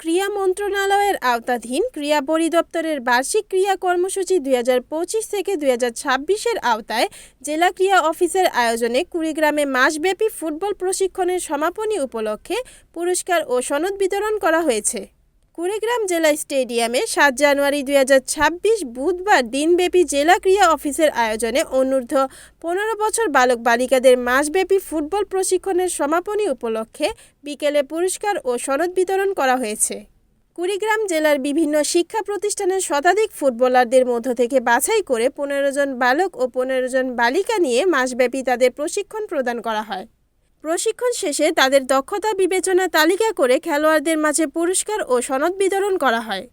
ক্রীড়া মন্ত্রণালয়ের আওতাধীন ক্রীড়া পরিদপ্তরের বার্ষিক ক্রীড়া কর্মসূচি দুই হাজার পঁচিশ থেকে দুই ছাব্বিশের আওতায় জেলা ক্রীড়া অফিসের আয়োজনে কুড়িগ্রামে মাসব্যাপী ফুটবল প্রশিক্ষণের সমাপনী উপলক্ষে পুরস্কার ও সনদ বিতরণ করা হয়েছে। কুড়িগ্রাম জেলা স্টেডিয়ামে সাত জানুয়ারি দুই হাজার ছাব্বিশ বুধবার দিনব্যাপী জেলা ক্রীড়া অফিসের আয়োজনে অনূর্ধ্ব পনেরো বছর বালক বালিকাদের মাসব্যাপী ফুটবল প্রশিক্ষণের সমাপনী উপলক্ষে বিকেলে পুরস্কার ও সনদ বিতরণ করা হয়েছে। কুড়িগ্রাম জেলার বিভিন্ন শিক্ষা প্রতিষ্ঠানের শতাধিক ফুটবলারদের মধ্য থেকে বাছাই করে পনেরো জন বালক ও পনেরো জন বালিকা নিয়ে মাসব্যাপী তাদের প্রশিক্ষণ প্রদান করা হয়। প্রশিক্ষণ শেষে তাদের দক্ষতা বিবেচনা তালিকা করে খেলোয়াড়দের মাঝে পুরস্কার ও সনদ বিতরণ করা হয়।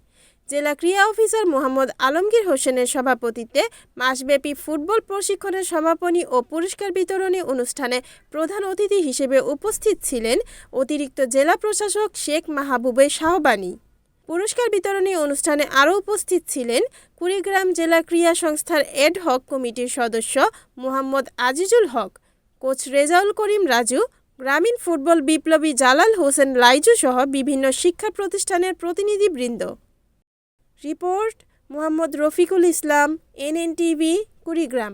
জেলা ক্রীড়া অফিসার মোহাম্মদ আলমগীর হোসেনের সভাপতিত্বে মাসব্যাপী ফুটবল প্রশিক্ষণের সমাপনী ও পুরস্কার বিতরণী অনুষ্ঠানে প্রধান অতিথি হিসেবে উপস্থিত ছিলেন অতিরিক্ত জেলা প্রশাসক শেখ মাহবুবে শাহবানী। পুরস্কার বিতরণী অনুষ্ঠানে আরও উপস্থিত ছিলেন কুড়িগ্রাম জেলা ক্রীড়া সংস্থার এড হক কমিটির সদস্য মোহাম্মদ আজিজুল হক কোচ রেজাউল করিম রাজু, গ্রামীণ ফুটবল বিপ্লবী জালাল হোসেন লাইজু সহ বিভিন্ন শিক্ষা প্রতিষ্ঠানের প্রতিনিধিবৃন্দ। Report, Mohammad Rafiqul Islam, NNTV, Kurigram.